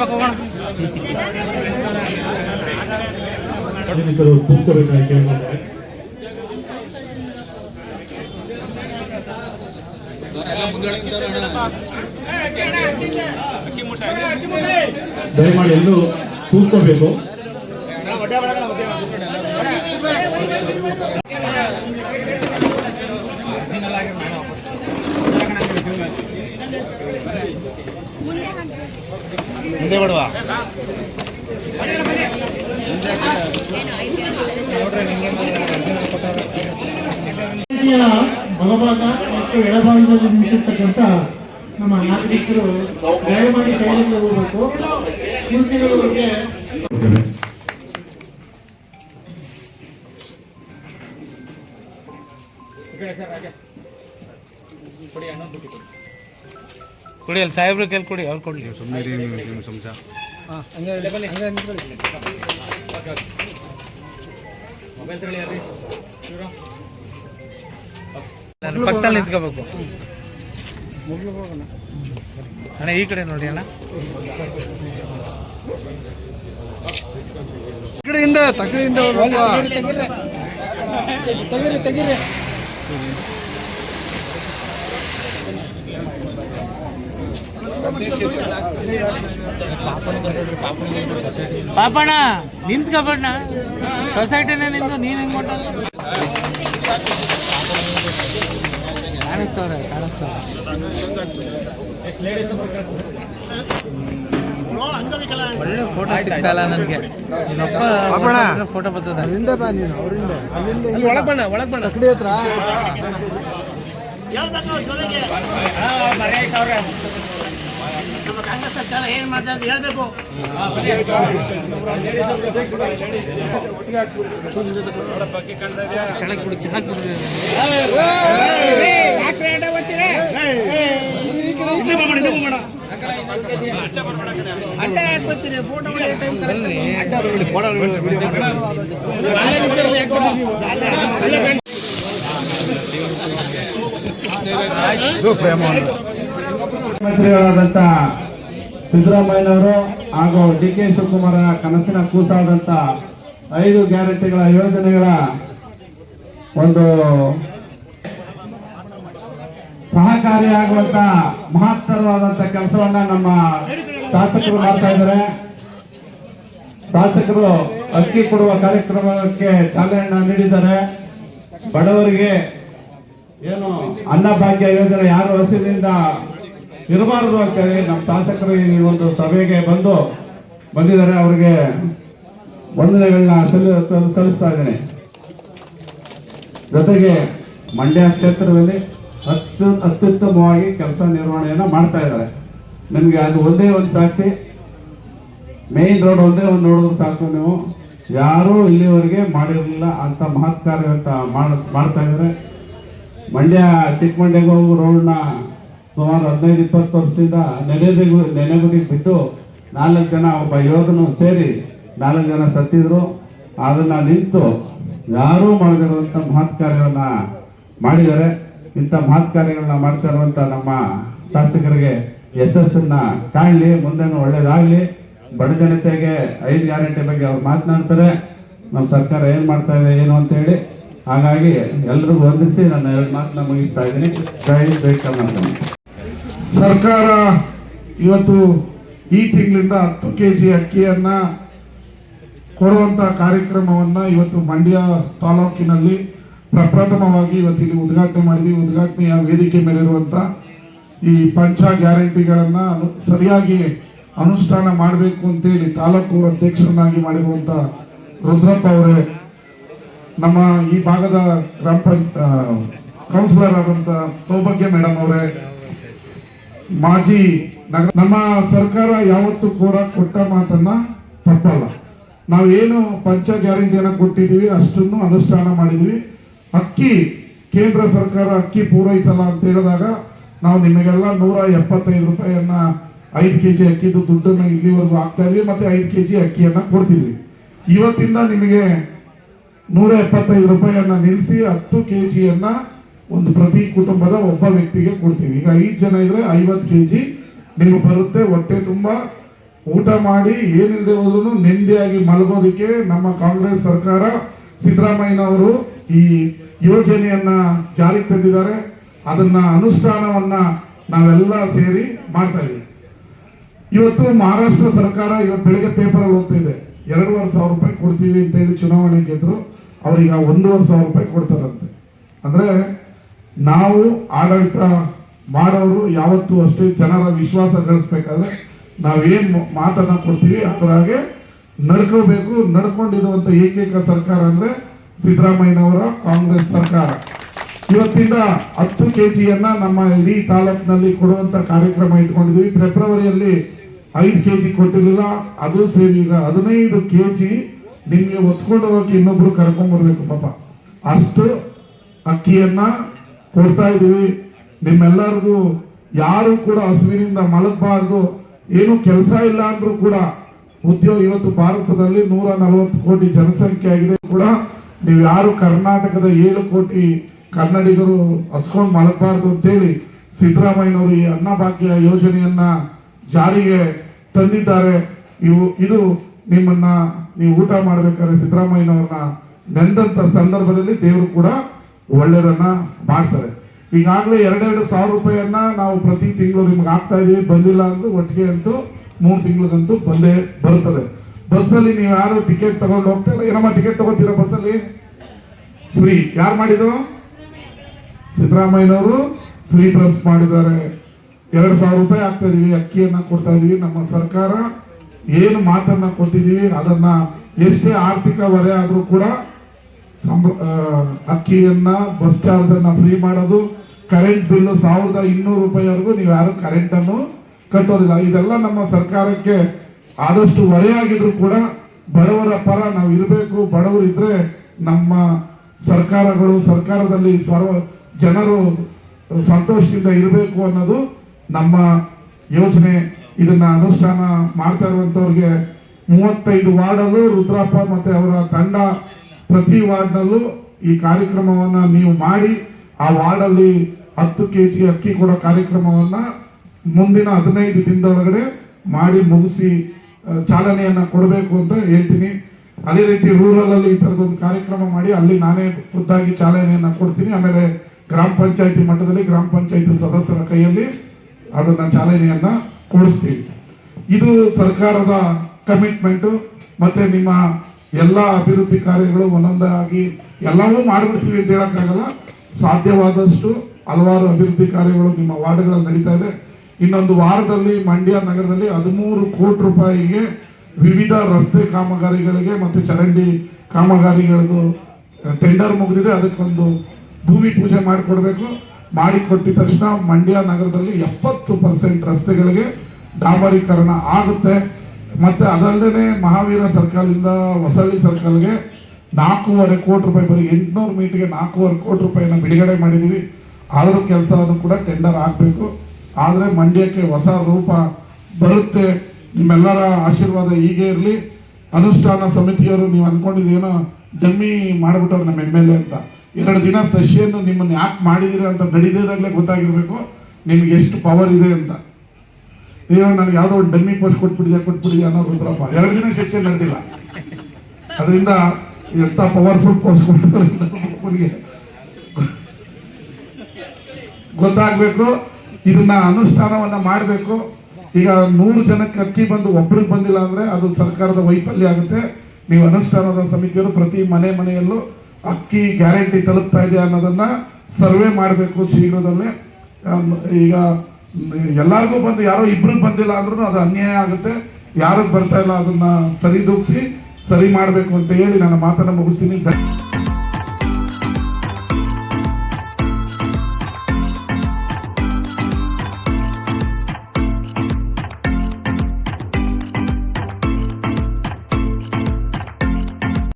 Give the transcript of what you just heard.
ಪಕ್ಕ ಹೋಗೋಣ ದಯಮಾಡಿ ಎಲ್ಲ ಕೂತ್ಕೋಬೇಕು. ಮುಂದೆ ಬಿಡುವ. ಬಲಭಾಗ ಮತ್ತು ಎಡಭಾಗದಲ್ಲಿ ನಿಂತಿರ್ತಕ್ಕಂಥ ನಮ್ಮ ನಾಗರಿಕರು ದಯಮಾಡಿ ಕೈಯಿಂದ ಹೋಗಬೇಕು ಮೂರ್ತಿಗಳಿಗೆ ಕೊಡಿ. ಅಲ್ಲಿ ಸಾಹೇಬ್ರ ಕೈಲಿ ಕೊಡಿ ಅವ್ರು ಕೊಡ್ಲಿ. ಅಲ್ಲಿ ಪಕ್ಕದಲ್ಲಿ ನಿಂತ್ಕೋಬೇಕು. ಅಣ್ಣ ಈ ಕಡೆ ನೋಡಿ ಅಣ್ಣ. ತಗಡಿಯಿಂದ ತಗಡಿಯಿಂದ ತೆಗಿರಿ ತೆಗಿರಿ. ಪಾಪಣ್ಣ ಕಬಣ್ಣ ಸೊಸೈಟಿನೇ ನಿಂದು ನೀನು ಹೆಂಗ್ ಕಾಣಿಸ್ತವ್ರ ಕಾಣಿಸ್ತವ್ರೆ ಕಾಣಿಸ್ತವ್ರೆ. ಒಳ್ಳೆ ಫೋಟೋ ಸಿಗ್ತಲ್ಲ ನನಗೆ. ಇನ್ನೊಬ್ಬ ಫೋಟೋ ಬರ್ತದೆ. ಅಲ್ಲಿಂದ ಬಾ ನೀನು ಅವರಿಂದ. ಅಲ್ಲಿಂದ ಒಳಗ್ ಬಣ್ಣ ಒಳಗ್ ಬಣ್ಣ. ಹತ್ರ. ಕೆಳಗೆ ಬಿಡು ಕೆಳಗೆ ಬಿಡು ಮುಖ್ಯಮಂತ್ರಿಗಳಾದಂಥ ಸಿದ್ದರಾಮಯ್ಯನವರು ಹಾಗೂ ಡಿ ಕೆ ಶಿವಕುಮಾರ ಕನಸಿನ ಕೂಸಾದಂಥ ಐದು ಗ್ಯಾರಂಟಿಗಳ ಯೋಜನೆಗಳ ಒಂದು ಸಹಕಾರಿಯಾಗುವಂತ ಮಹತ್ತರವಾದಂತ ಕೆಲಸವನ್ನ ನಮ್ಮ ಶಾಸಕರು ಮಾಡ್ತಾ ಇದ್ದಾರೆ. ಶಾಸಕರು ಅಕ್ಕಿ ಕೊಡುವ ಕಾರ್ಯಕ್ರಮಕ್ಕೆ ಚಾಲನೆಯನ್ನ ನೀಡಿದ್ದಾರೆ. ಬಡವರಿಗೆ ಏನು ಅನ್ನಭಾಗ್ಯ ಯೋಜನೆ ಯಾರು ಹಸಿರಿನಿಂದ ಇರಬಾರದು ಅಂತೇಳಿ ನಮ್ಮ ಶಾಸಕರು ಈ ಒಂದು ಸಭೆಗೆ ಬಂದು ಬಂದಿದ್ದಾರೆ. ಅವರಿಗೆ ವಂದನೆಗಳನ್ನ ಸಲ್ಲಿ, ಸಲ್ಲಿಸ್ತಾ ಇದ್ದೇನೆ. ಜೊತೆಗೆ ಮಂಡ್ಯ ಕ್ಷೇತ್ರದಲ್ಲಿ ಅತ್ಯು, ಅತ್ಯುತ್ತಮವಾಗಿ ಕೆಲಸ ನಿರ್ವಹಣೆಯನ್ನು ಮಾಡ್ತಾ ಇದ್ದಾರೆ. ನಿಮಗೆ ಅದು ಒಂದೇ ಒಂದು ಸಾಕ್ಷಿ. ಮೇನ್ ರೋಡ್ ಒಂದೇ ಒಂದು ನೋಡಿದ್ರು ಸಾಕು ನೀವು. ಯಾರೂ ಇಲ್ಲಿವರೆಗೆ ಮಾಡಿರಲಿಲ್ಲ ಅಂತ ಮಹತ್ಕಾರ ಅಂತ ಮಾಡ್- ಮಾಡ್ತಾ ಇದ್ದಾರೆ. ಮಂಡ್ಯ ಚಿಕ್ಕಮಂಡ್ಯಗೂ ರೋಡ್ನ ಸುಮಾರು ಹದಿನೈದು, ಇಪ್ಪತ್ತು ವರ್ಷದಿಂದ ನೆನೆದಿಗೂ ನೆನೆಗುದಿಗೆ ಬಿಟ್ಟು ನಾಲ್ಕು ಜನ ಒಬ್ಬ ಯೋಧನು ಸೇರಿ ನಾಲ್ಕು ಜನ ಸತ್ತಿದ್ರು. ಅದನ್ನ ನಿಂತು ಯಾರೂ ಮಾಡದಿರುವಂಥ ಮಹತ್ ಕಾರ್ಯಗಳನ್ನ ಮಾಡಿದ್ದಾರೆ. ಇಂಥ ಮಹತ್ ಕಾರ್ಯಗಳನ್ನ ಮಾಡ್ತಾ ಇರುವಂತ ನಮ್ಮ ಶಾಸಕರಿಗೆ ಯಶಸ್ಸನ್ನ ಕಾಣಲಿ, ಮುಂದೆನೂ ಒಳ್ಳೇದಾಗ್ಲಿ. ಬಡ ಜನತೆಗೆ ಐದು ಗ್ಯಾರಂಟಿ ಬಗ್ಗೆ ಅವ್ರು ಮಾತನಾಡ್ತಾರೆ. ನಮ್ಮ ಸರ್ಕಾರ ಏನ್ ಮಾಡ್ತಾ ಇದೆ, ಏನು ಅಂತ ಹೇಳಿ. ಹಾಗಾಗಿ ಎಲ್ರಿಗೂ ವಂದಿಸಿ ನನ್ನ ಎರಡು ಮಾತನ್ನ ಮುಗಿಸ್ತಾ ಇದ್ದೀನಿ. ಜೈ ಕರ್ನಾಟಕ. ಸರ್ಕಾರ ಇವತ್ತು ಈ ತಿಂಗಳಿಂದ ಹತ್ತು ಕೆ ಜಿ ಅಕ್ಕಿಯನ್ನ ಕೊಡುವಂತ ಕಾರ್ಯಕ್ರಮವನ್ನ ಇವತ್ತು ಮಂಡ್ಯ ತಾಲೂಕಿನಲ್ಲಿ ಪ್ರಪ್ರಥಮವಾಗಿ ಇವತ್ತು ಇಲ್ಲಿ ಉದ್ಘಾಟನೆ ಮಾಡಿದ್ವಿ. ಉದ್ಘಾಟನೆಯ ವೇದಿಕೆ ಮೇಲಿರುವಂತ ಈ ಪಂಚ ಗ್ಯಾರಂಟಿಗಳನ್ನ ಸರಿಯಾಗಿ ಅನುಷ್ಠಾನ ಮಾಡಬೇಕು ಅಂತೇಳಿ ತಾಲೂಕು ಅಧ್ಯಕ್ಷರನ್ನಾಗಿ ಮಾಡಿರುವಂತ ರುದ್ರಪ್ಪ ಅವರೇ ನಮ್ಮ ಈ ಭಾಗದ ಗ್ರಾಮ ಪಂಚ ಕೌನ್ಸಿಲರ್ ಆದಂತ ಸೌಭಾಗ್ಯ ಮೇಡಮ್ ಅವರೇ ಮಾಜಿ ನಮ್ಮ ಸರ್ಕಾರ ಯಾವತ್ತೂ ಕೂಡ ಕೊಟ್ಟ ಮಾತನ್ನ ತಪ್ಪಲ್ಲ. ನಾವೇನು ಪಂಚ ಗ್ಯಾರಂಟಿಯನ್ನು ಕೊಟ್ಟಿದ್ದೀವಿ, ಅಷ್ಟನ್ನು ಅನುಷ್ಠಾನ ಮಾಡಿದ್ವಿ ಅಕ್ಕಿ, ಕೇಂದ್ರ ಸರ್ಕಾರ ಅಕ್ಕಿ ಪೂರೈಸಲ್ಲ ಅಂತ ಹೇಳಿದಾಗ ನಾವು ನಿಮಗೆಲ್ಲ ನೂರ ಎಪ್ಪತ್ತೈದು ರೂಪಾಯಿಯನ್ನ ಐದು ಕೆಜಿ ಅಕ್ಕಿದು ದುಡ್ಡನ್ನು ಇಲ್ಲಿವರೆಗೂ ಹಾಕ್ತಾ ಇದ್ವಿ, ಮತ್ತೆ ಐದು ಕೆಜಿ ಅಕ್ಕಿಯನ್ನ ಕೊಡ್ತಿದ್ವಿ. ಇವತ್ತಿಂದ ನಿಮಗೆ ನೂರ ಎಪ್ಪತ್ತೈದು ರೂಪಾಯಿಯನ್ನ ನಿಲ್ಲಿಸಿ ಹತ್ತು ಕೆಜಿಯನ್ನ ಒಂದು ಪ್ರತಿ ಕುಟುಂಬದ ಒಬ್ಬ ವ್ಯಕ್ತಿಗೆ ಕೊಡ್ತೀವಿ. ಈಗ ಐದು ಜನ ಇದ್ರೆ ಐವತ್ತು ಕೆ ಜಿ ನೀವು ಬರುತ್ತೆ, ಹೊಟ್ಟೆ ತುಂಬ ಊಟ ಮಾಡಿ ಏನಿಲ್ಲದೆ ಹೋದ್ರು ನೆಮ್ಮದಿಯಾಗಿ ಮಲಗೋದಕ್ಕೆ ನಮ್ಮ ಕಾಂಗ್ರೆಸ್ ಸರ್ಕಾರ, ಸಿದ್ದರಾಮಯ್ಯನವರು ಈ ಯೋಜನೆಯನ್ನ ಜಾರಿಗೆ ತಂದಿದ್ದಾರೆ. ಅದನ್ನ ಅನುಷ್ಠಾನವನ್ನ ನಾವೆಲ್ಲ ಸೇರಿ ಮಾಡ್ತಾ ಇದ್ದೀವಿ ಇವತ್ತು ಮಹಾರಾಷ್ಟ್ರ ಸರ್ಕಾರ ಇವತ್ತು ಬೆಳಿಗ್ಗೆ ಪೇಪರ್ ಅಲ್ಲಿ ಇದೆ. ಎರಡೂವರೆ ಸಾವಿರ ರೂಪಾಯಿ ಕೊಡ್ತೀವಿ ಅಂತ ಹೇಳಿ ಚುನಾವಣೆ ಗೆದ್ರು, ಅವ್ರಿಗೆ ಆ ಒಂದೂವರೆ ಸಾವಿರ ರೂಪಾಯಿ ಕೊಡ್ತಾರಂತೆ. ಅಂದ್ರೆ ನಾವು ಆಡಳಿತ ಮಾಡೋರು ಯಾವತ್ತೂ ಅಷ್ಟೇ ಜನರ ವಿಶ್ವಾಸ ಗಳಿಸ್ಬೇಕಾದ್ರೆ ನಾವೇನ್ ಮಾತನ್ನ ಕೊಡ್ತೀವಿ. ಅದರಾಗೆ ನಡ್ಕೋಬೇಕು. ನಡ್ಕೊಂಡಿರುವಂತ ಏಕೈಕ ಸರ್ಕಾರ ಅಂದ್ರೆ ಸಿದ್ದರಾಮಯ್ಯನವರ ಕಾಂಗ್ರೆಸ್ ಸರ್ಕಾರ. ಇವತ್ತಿಂದ ಹತ್ತು ಕೆ ಜಿಯನ್ನು ನಮ್ಮ ಇಡೀ ತಾಲೂಕಿನಲ್ಲಿ ಕೊಡುವಂತ ಕಾರ್ಯಕ್ರಮ ಇಟ್ಕೊಂಡಿದ್ವಿ ಫೆಬ್ರವರಿಯಲ್ಲಿ ಐದು ಕೆ ಜಿ ಕೊಟ್ಟಿರಲಿಲ್ಲ. ಅದು ಸೇರಿ ಈಗ ಹದಿನೈದು ಕೆ ಜಿ ನಿಮ್ಗೆ ಹೊತ್ಕೊಂಡು ಹೋಗಿ ಇನ್ನೊಬ್ರು ಕರ್ಕೊಂಡ್ ಬರ್ಬೇಕು ಪಾಪ. ಅಷ್ಟು ಅಕ್ಕಿಯನ್ನ ಕೊಡ್ತಾ ಇದೀವಿ ನಿಮ್ಮೆಲ್ಲರಿಗೂ ಯಾರು ಕೂಡ ಹಸುವಿನಿಂದ ಮಲಗಬಾರ್ದು. ಏನು ಕೆಲಸ ಇಲ್ಲ ಅಂದ್ರೂ ಕೂಡ ಉದ್ಯೋಗ ಇವತ್ತು ಭಾರತದಲ್ಲಿ ನೂರ ನಲವತ್ತು ಕೋಟಿ ಜನಸಂಖ್ಯೆ ಆಗಿದೆ ಕೂಡ. ನೀವು ಯಾರು ಕರ್ನಾಟಕದ ಏಳು ಕೋಟಿ ಕನ್ನಡಿಗರು ಹಸ್ಕೊಂಡು ಮಲಗಬಾರ್ದು ಅಂತೇಳಿ ಸಿದ್ದರಾಮಯ್ಯನವರು ಈ ಅನ್ನಭಾಗ್ಯ ಯೋಜನೆಯನ್ನ ಜಾರಿಗೆ ತಂದಿದ್ದಾರೆ. ಇವು, ಇದು ನಿಮ್ಮನ್ನ, ನೀವು ಊಟ ಮಾಡಬೇಕಾದ್ರೆ ಸಿದ್ದರಾಮಯ್ಯನವ್ರನ್ನ ನೆಂದಂತ ಸಂದರ್ಭದಲ್ಲಿ ದೇವರು ಕೂಡ ಒಳ್ಳೆಯದನ್ನ ಮಾಡ್ತಾರೆ. ಈಗಾಗಲೇ ಎರಡೆರಡು ಸಾವಿರ ರೂಪಾಯಿಯನ್ನ ನಾವು ಪ್ರತಿ ತಿಂಗಳು ನಿಮ್ಗೆ ಹಾಕ್ತಾ ಇದೀವಿ. ಬಂದಿಲ್ಲ ಅಂದ್ರೆ ಒಟ್ಟಿಗೆ ಅಂತೂ ಮೂರು ತಿಂಗಳಿಗಂತೂ ಬಂದೇ ಬರುತ್ತದೆ. ಬಸ್ಸಲ್ಲಿ ನೀವು ಯಾರು ಟಿಕೆಟ್ ತಗೊಂಡು ಹೋಗ್ತಾ ಏನಮ್ಮ ಟಿಕೆಟ್ ತಗೋತೀರಾ ಬಸ್ಸಲ್ಲಿ? ಫ್ರೀ ಯಾರು ಮಾಡಿದ್ರು ಸಿದ್ದರಾಮಯ್ಯನವರು ಫ್ರೀ ಬಸ್ ಮಾಡಿದ್ದಾರೆ. ಎರಡು ಸಾವಿರ ರೂಪಾಯಿ ಆಗ್ತಾ ಇದೀವಿ. ಅಕ್ಕಿಯನ್ನ ಕೊಡ್ತಾ ಇದೀವಿ. ನಮ್ಮ ಸರ್ಕಾರ ಏನು ಮಾತನ್ನ ಕೊಟ್ಟಿದೀವಿ ಅದನ್ನ ಎಷ್ಟೇ ಆರ್ಥಿಕ ಹೊರೆ ಆದ್ರೂ ಕೂಡ ಅಕ್ಕಿಯನ್ನ ಬಸ್ ಚಾರ್ಜ್ ಅನ್ನ ಫ್ರೀ ಮಾಡೋದು ಕರೆಂಟ್ ಬಿಲ್ ಸಾವಿರದ ಇನ್ನೂರು ರೂಪಾಯಿವರೆಗೂ ನೀವು ಯಾರು ಕರೆಂಟ್ ಅನ್ನು ಕಟ್ಟೋದಿಲ್ಲ. ಇದೆಲ್ಲ ನಮ್ಮ ಸರ್ಕಾರಕ್ಕೆ ಆದಷ್ಟು ಹೊರೆಯಾಗಿದ್ರು ಕೂಡ ಬಡವರ ಪರ ನಾವು ಇರಬೇಕು, ಬಡವರು ಇದ್ರೆ ನಮ್ಮ ಸರ್ಕಾರಗಳು, ಸರ್ಕಾರದಲ್ಲಿ ಸರ್ವ ಜನರು ಸಂತೋಷದಿಂದ ಇರಬೇಕು ಅನ್ನೋದು ನಮ್ಮ ಯೋಜನೆ ಇದನ್ನ ಅನುಷ್ಠಾನ ಮಾಡ್ತಾ ಇರುವಂತವ್ರಿಗೆ ಮೂವತ್ತೈದು ವಾರ್ಡಲ್ಲೂ ರುದ್ರಪ್ಪ ಮತ್ತೆ ಅವರ ತಂಡ ಪ್ರತಿ ವಾರ್ಡ್ನಲ್ಲೂ ಈ ಕಾರ್ಯಕ್ರಮವನ್ನ ನೀವು ಮಾಡಿ, ಆ ವಾರ್ಡಲ್ಲಿ ಹತ್ತು ಕೆ ಜಿ ಅಕ್ಕಿ ಕೊಡೋ ಕಾರ್ಯಕ್ರಮವನ್ನ ಮುಂದಿನ ಹದಿನೈದು ದಿನದೊಳಗಡೆ ಮಾಡಿ ಮುಗಿಸಿ ಚಾಲನೆಯನ್ನು ಕೊಡಬೇಕು ಅಂತ ಹೇಳ್ತೀನಿ. ಅದೇ ರೀತಿ ರೂರಲಲ್ಲಿ ಈ ತರದೊಂದು ಕಾರ್ಯಕ್ರಮ ಮಾಡಿ, ಅಲ್ಲಿ ನಾನೇ ಖುದ್ದಾಗಿ ಚಾಲನೆಯನ್ನು ಕೊಡ್ತೀನಿ. ಆಮೇಲೆ ಗ್ರಾಮ ಪಂಚಾಯತಿ ಮಟ್ಟದಲ್ಲಿ ಗ್ರಾಮ ಪಂಚಾಯತಿ ಸದಸ್ಯರ ಕೈಯಲ್ಲಿ ಅದನ್ನು ಚಾಲನೆಯನ್ನು ಕೊಡಿಸ್ತೀವಿ ಇದು ಸರ್ಕಾರದ ಕಮಿಟ್ಮೆಂಟು, ಮತ್ತೆ ನಿಮ್ಮ ಎಲ್ಲ ಅಭಿವೃದ್ಧಿ ಕಾರ್ಯಗಳು ಒಂದೊಂದಾಗಿ ಎಲ್ಲವೂ ಮಾಡಿಬಿಡ್ತೀವಿ ಅಂತ ಹೇಳೋಕ್ಕಾಗಲ್ಲ. ಸಾಧ್ಯವಾದಷ್ಟು ಹಲವಾರು ಅಭಿವೃದ್ಧಿ ಕಾರ್ಯಗಳು ನಿಮ್ಮ ವಾರ್ಡ್ಗಳಲ್ಲಿ ನಡೀತಾ ಇದೆ. ಇನ್ನೊಂದು ವಾರದಲ್ಲಿ ಮಂಡ್ಯ ನಗರದಲ್ಲಿ ಹದಿಮೂರು ಕೋಟಿ ರೂಪಾಯಿಗೆ ವಿವಿಧ ರಸ್ತೆ ಕಾಮಗಾರಿಗಳಿಗೆ ಮತ್ತು ಚರಂಡಿ ಕಾಮಗಾರಿಗಳದ್ದು ಟೆಂಡರ್ ಮುಗಿದಿದೆ. ಅದಕ್ಕೊಂದು ಭೂಮಿ ಪೂಜೆ ಮಾಡಿಕೊಡ್ಬೇಕು. ಮಾಡಿಕೊಟ್ಟಿದ ತಕ್ಷಣ ಮಂಡ್ಯ ನಗರದಲ್ಲಿ ಎಪ್ಪತ್ತು ಪರ್ಸೆಂಟ್ ರಸ್ತೆಗಳಿಗೆ ಡಾಂಬರೀಕರಣ ಆಗುತ್ತೆ. ಮತ್ತೆ ಅದಲ್ಲದೆ ಮಹಾವೀರ ಸರ್ಕಲ್ನಿಂದ ಹೊಸಳ್ಳಿ ಸರ್ಕಲ್ಗೆ ನಾಲ್ಕೂವರೆ ಕೋಟಿ ರೂಪಾಯಿ, ಬರೀ ಎಂಟುನೂರು ಮೀಟರ್ಗೆ ನಾಲ್ಕೂವರೆ ಕೋಟಿ ರೂಪಾಯಿನ ಬಿಡುಗಡೆ ಮಾಡಿದ್ದೀವಿ. ಆದರೂ ಕೆಲಸವನ್ನು ಕೂಡ ಟೆಂಡರ್ ಆಗಬೇಕು. ಆದರೆ ಮಂಡ್ಯಕ್ಕೆ ಹೊಸ ರೂಪ ಬರುತ್ತೆ. ನಿಮ್ಮೆಲ್ಲರ ಆಶೀರ್ವಾದ ಹೀಗೆ ಇರಲಿ. ಅನುಷ್ಠಾನ ಸಮಿತಿಯವರು ನೀವು ಅನ್ಕೊಂಡಿದ್ದೀನೋ ಡಮ್ಮಿ ಮಾಡಿಬಿಟ್ಟವ್ರು ನಮ್ಮ ಎಂ ಎಲ್ ಎ ಅಂತ. ಎರಡು ದಿನ ಸೆಷನ್ ನಿಮ್ಮನ್ನು ಯಾಕೆ ಮಾಡಿದ್ದೀರಾ ಅಂತ ನಡೀದಾಗಲೇ ಗೊತ್ತಾಗಿರಬೇಕು. ನಿಮ್ಗೆ ಎಷ್ಟು ಪವರ್ ಇದೆ ಅಂತ. ಈಗ ನನಗೆ ಯಾವುದೋ ಒಂದು ಡಮ್ಮಿ ಪೋಸ್ಟ್ ಕೊಟ್ಬಿಡಿದ್ಯಾ ಕೊಟ್ಬಿಟ್ಟಿದೆ ಅನ್ನೋ ರುದ್ರಪ್ಪ ಎರಡು ದಿನ ಸೆಷನ್ ನಡೆದಿಲ್ಲ. ಅದರಿಂದ ಎಂಥ ಪವರ್ಫುಲ್ ಪೋಸ್ಟ್ ಕೊಟ್ಟಿದ್ದಾರೆ ಗೊತ್ತಾಗಬೇಕು. ಇದನ್ನ ಅನುಷ್ಠಾನವನ್ನ ಮಾಡಬೇಕು. ಈಗ ನೂರು ಜನಕ್ಕೆ ಅಕ್ಕಿ ಬಂದು ಒಬ್ರಿಗೆ ಬಂದಿಲ್ಲ ಅಂದ್ರೆ ಅದು ಸರ್ಕಾರದ ವೈಫಲ್ಯ ಆಗುತ್ತೆ. ನೀವು ಅನುಷ್ಠಾನದ ಸಮಿತಿಯರು ಪ್ರತಿ ಮನೆ ಮನೆಯಲ್ಲೂ ಅಕ್ಕಿ ಗ್ಯಾರಂಟಿ ತಲುಪ್ತಾ ಇದೆ ಅನ್ನೋದನ್ನ ಸರ್ವೆ ಮಾಡಬೇಕು ಶೀಘ್ರದಲ್ಲೇ. ಈಗ ಎಲ್ಲರಿಗೂ ಬಂದು ಯಾರೋ ಇಬ್ರಿಗೆ ಬಂದಿಲ್ಲ ಅಂದ್ರೂ ಅದು ಅನ್ಯಾಯ ಆಗುತ್ತೆ. ಯಾರಿಗೆ ಬರ್ತಾ ಇಲ್ಲ ಅದನ್ನ ಸರಿದೂಗಿಸಿ, ಸರಿ ಮಾಡಬೇಕು ಅಂತ ಹೇಳಿ ನನ್ನ ಮಾತನ್ನು ಮುಗಿಸ್ತೀನಿ.